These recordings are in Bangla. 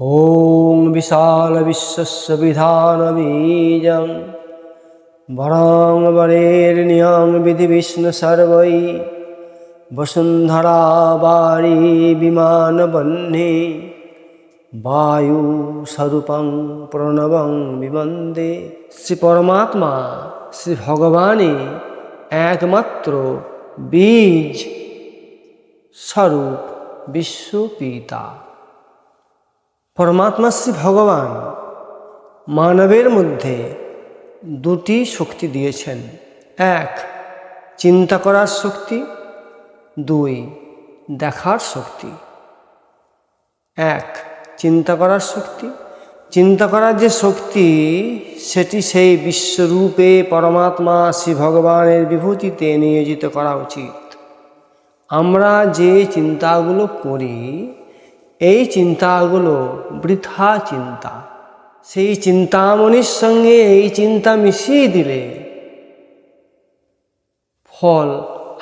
ॐ विशालविश्वस्य विधानबीजं वरां वरेर्नियं विधिविष्णुसर्वै वसुन्धरावारी विमानबह्ने বায়ুস্বরূপং প্রণবং বিবন্দে শ্রী পরমাত্মা শ্রী ভগবানই একমাত্র বীজ স্বরূপ বিশ্বপিতা পরমাত্মা শ্রী ভগবান মানবের মধ্যে দুটি শক্তি দিয়েছেন। এক, চিন্তা করার শক্তি, দুই, দেখার শক্তি। এক, চিন্তা করার শক্তি। চিন্তা করার যে শক্তি, সেটি সেই বিশ্বরূপে পরমাত্মা শ্রী ভগবানের বিভূতিতে নিয়োজিত করা উচিত। আমরা যে চিন্তাগুলো করি এই চিন্তাগুলো বৃথা চিন্তা। সেই চিন্তামণির সঙ্গে এই চিন্তা মিশিয়ে দিলে ফল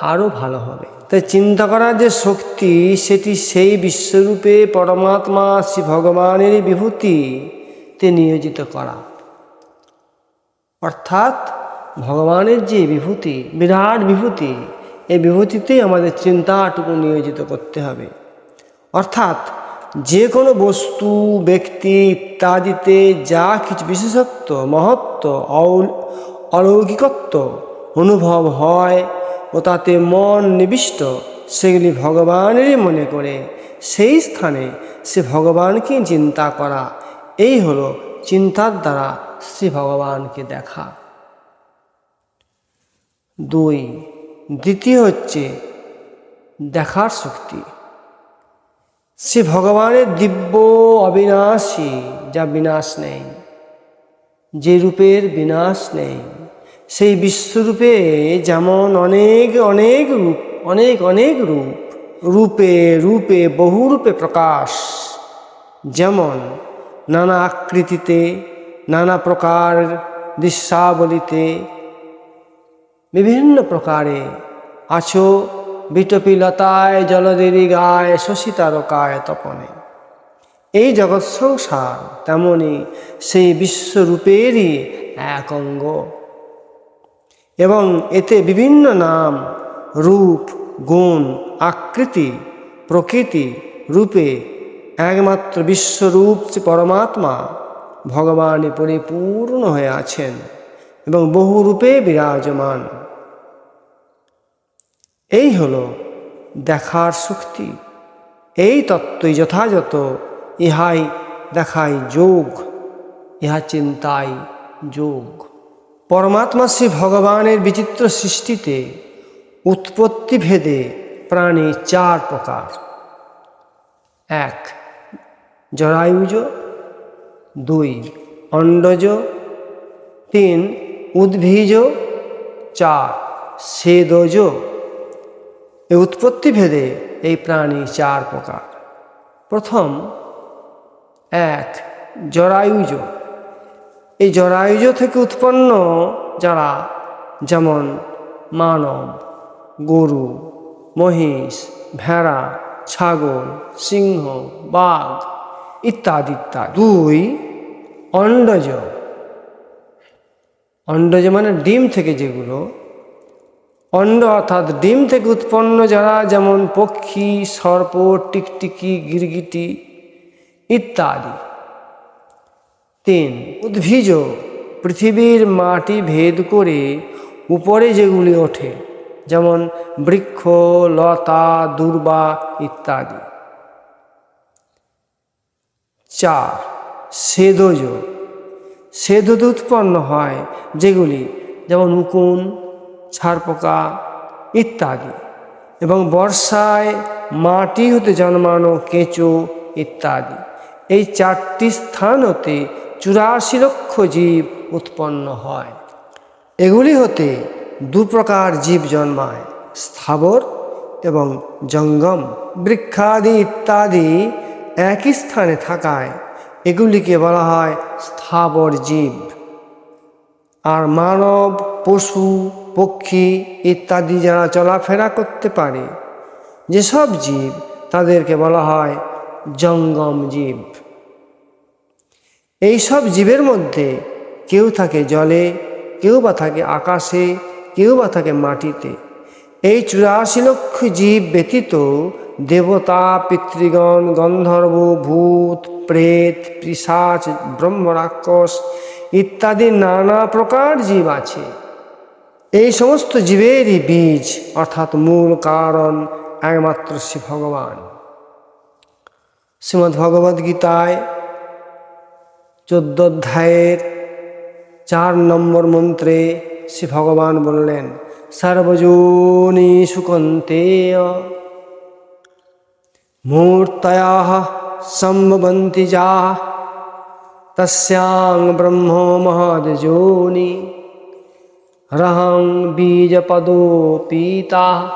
আরও ভালো হবে। তাই চিন্তা করার যে শক্তি, সেটি সেই বিশ্বরূপে পরমাত্মা, শ্রী ভগবানের বিভূতিতে নিয়োজিত করা। অর্থাৎ ভগবানের যে বিভূতি, বিরাট বিভূতি এই বিভূতিতেই আমাদের চিন্তাটুকু নিয়োজিত করতে হবে। অর্থাৎ যে কোনো বস্তু, ব্যক্তি, ইত্যাদিতে যা কিছু বিশেষত্ব, মহত্ব, অল- অলৌকিকত্ব অনুভব হয় ও তাতে মন নিবিষ্ট, সেগুলি ভগবানেরই মনে করে। সেই স্থানে সে ভগবানকে চিন্তা করা, এই হলো চিন্তার দ্বারা শ্রী ভগবানকে দেখা। দুই, দ্বিতীয় হচ্ছে দেখার শক্তি। সে ভগবানের দিব্য অবিনাশী, যা বিনাশ নেই, যে রূপের বিনাশ নেই, সেই বিশ্বরূপে যেমন অনেক অনেক রূপ, অনেক অনেক রূপ, রূপে রূপে বহুরূপে প্রকাশ, যেমন নানা আকৃতিতে, নানা প্রকার দৃশ্যাবলিতে, বিভিন্ন প্রকারে আছো বিটপিলতায় জলদেরি গায় শশীতারকায় তপনে। এই জগৎ সংসার তেমনি সেই বিশ্বরূপেরই এক অঙ্গ। এবং এতে বিভিন্ন নাম, রূপ, গুণ, আকৃতি, প্রকৃতি রূপে একমাত্র বিশ্বরূপ পরমাত্মা ভগবানে পরিপূর্ণ হয়ে আছেন এবং বহু রূপে বিরাজমান। এই হলো দেখার শক্তি। এই তত্ত্বই যথাযথ, ইহাই দেখাই যোগ, ইহা চিন্তাই যোগ। পরমাত্মা শ্রী ভগবানের বিচিত্র সৃষ্টিতে উৎপত্তি ভেদে প্রাণী চার প্রকার। এক, জরায়ুজ। দুই অণ্ডজ তিন, উদ্ভিজ। চার, সেদজ। এই উৎপত্তি ভেদে এই প্রাণী চার প্রকার। প্রথম, এক, জরায়ুজ। এই জরায়ুজ থেকে উৎপন্ন যারা, যেমন মানব, গরু, মহিষ, ভেড়া, ছাগল, সিংহ, বাঘ ইত্যাদি ইত্যাদি। দুই অণ্ডজ অন্ডজ মানে ডিম থেকে যেগুলো অণ্ড অর্থাৎ ডিম থেকে উৎপন্ন যারা, যেমন পক্ষী, সর্প, টিকটিকি, গিরগিটি ইত্যাদি। তিন, উদ্ভিজ, পৃথিবীর মাটি ভেদ করে উপরে যেগুলি ওঠে, যেমন বৃক্ষ, লতা, দুর্বা ইত্যাদি। চার, সেদজ। সেদতে উৎপন্ন হয় যেগুলি, যেমন উকুন ছারপোকা ইত্যাদি এবং বর্ষায় মাটি হতে জন্মানো কেঁচো ইত্যাদি। এই চারটি স্থান হতে চুরাশি লক্ষ জীব উৎপন্ন হয়। এগুলি হতে দু প্রকার জীব জন্মায়, স্থাবর এবং জঙ্গম। বৃক্ষাদি ইত্যাদি একই স্থানে থাকায় এগুলিকে বলা হয় স্থাবর জীব। আর মানব, পশু পক্ষী ইত্যাদি যারা চলাফেরা করতে পারে, যেসব জীব তাদেরকে বলা হয় জঙ্গম জীব। এই সব জীবের মধ্যে কেউ থাকে জলে, কেউ বা থাকে আকাশে, কেউ বা থাকে মাটিতে। এই চুরাশি লক্ষ জীব ব্যতীত দেবতা, পিতৃগণ, গন্ধর্ব, ভূত, প্রেত, পিসাচ, ব্রহ্মরাক্ষস ইত্যাদি নানা প্রকার জীব আছে। এই সমস্ত জীবেরই বীজ, অর্থাৎ মূল কারণ একমাত্র শ্রী ভগবান। শ্রীমদ্ ভগবদ্ গীতায় চোদ্দ অধ্যায়ের চার নম্বর মন্ত্রে শ্রী ভগবান বললেন, সর্বজনী সুকন্তেয় মূর্তয়া সম্ভবন্তি যা তস্যাং ব্রহ্ম মহদযোনি রহং বীজপদো পিতা।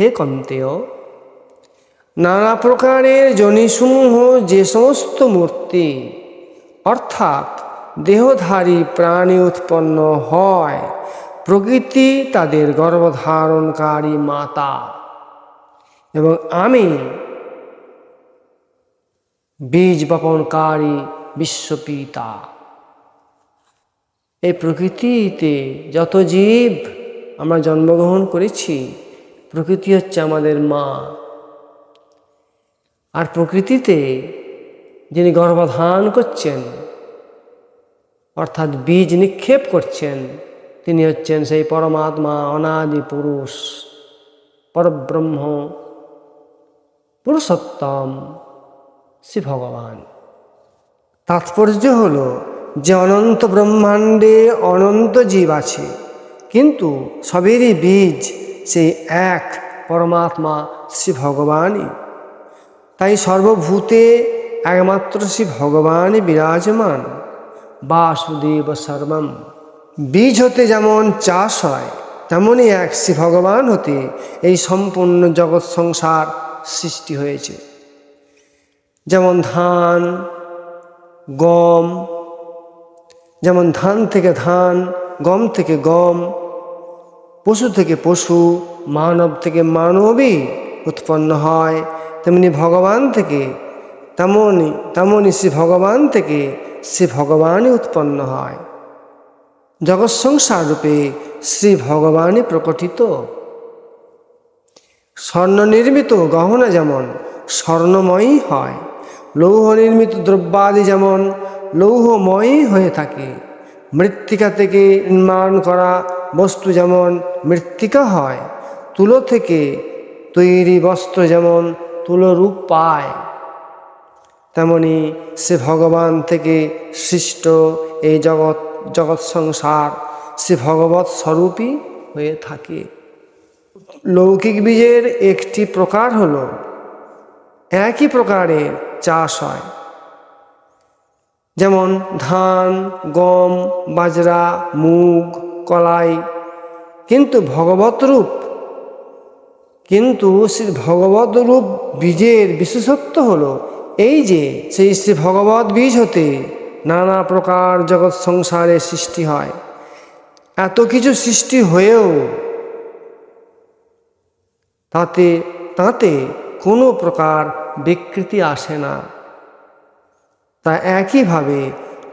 হে কন্তেয়, নানা প্রকারের জনিসমূহ যে সমস্ত মূর্তি, অর্থাৎ দেহধারী প্রাণী উৎপন্ন হয়, প্রকৃতি তাদের গর্ভধারণকারী মাতা। এবং আমি বীজ বপনকারী বিশ্বপিতা এই প্রকৃতিতে যত জীব আমরা জন্মগ্রহণ করেছি, প্রকৃতি হচ্ছে আমাদের মা। আর প্রকৃতিতে যিনি গর্ভধান করছেন, অর্থাৎ বীজ নিক্ষেপ করছেন, তিনি হচ্ছেন সেই পরমাত্মা অনাদি পুরুষ, পরব্রহ্ম, পুরুষোত্তম শ্রী ভগবান। তাৎপর্য হল অনন্ত ব্রহ্মাণ্ডে অনন্ত জীব আছে, কিন্তু সবেরই বীজ সেই এক পরমাত্মা শ্রী ভগবানই। তাই সর্বভূতে একমাত্র শ্রী ভগবানই বিরাজমান। বাসুদেব সর্বম। বীজ হতে যেমন চাষ হয় তেমনই এক শ্রী ভগবান হতে এই সম্পূর্ণ জগৎ সংসার সৃষ্টি হয়েছে। যেমন ধান, গম যেমন ধান থেকে ধান, গম থেকে গম, পশু থেকে পশু, মানব থেকে মানবই উৎপন্ন হয়। তেমনি ভগবান থেকে তেমনই তেমনই শ্রী ভগবান থেকে শ্রী ভগবানই উৎপন্ন হয়। জগৎ সংসার রূপে শ্রী ভগবানই প্রকটিত। স্বর্ণ নির্মিত গহনা যেমন স্বর্ণময়ই হয় লৌহ নির্মিত দ্রব্যাদি যেমন লৌহময়ই হয়ে থাকে, মৃত্তিকা থেকে নির্মাণ করা বস্তু যেমন মৃত্তিকা হয়, তুলো থেকে তৈরি বস্ত্র যেমন তুলো রূপ পায়, তেমনি সে ভগবান থেকে সৃষ্ট এই জগৎ জগৎ সংসার সে ভগবত স্বরূপই হয়ে থাকে। লৌকিক বীজের একটি প্রকার হল একই প্রকারের চাষ হয়। যেমন ধান, গম, বাজরা, মুগ, কলাই, কিন্তু ভগবত রূপ, কিন্তু শ্রী ভগবত রূপ বীজের বিশেষত্ব হলো এই যে সেই শ্রী ভগবত বীজ হতে নানা প্রকার জগৎ সংসারে সৃষ্টি হয়। এত কিছু সৃষ্টি হয়েও তাতে তাতে কোনো প্রকার বিকৃতি আসে না। তা একইভাবে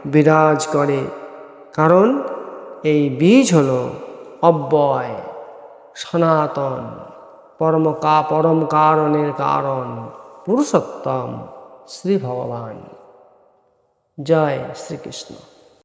বিরাজ করে, কারণ এই বীজ হল অব্যয়, সনাতন পরম কা পরম কারণের কারণ, পুরুষোত্তম শ্রী ভগবান জয় শ্রীকৃষ্ণ।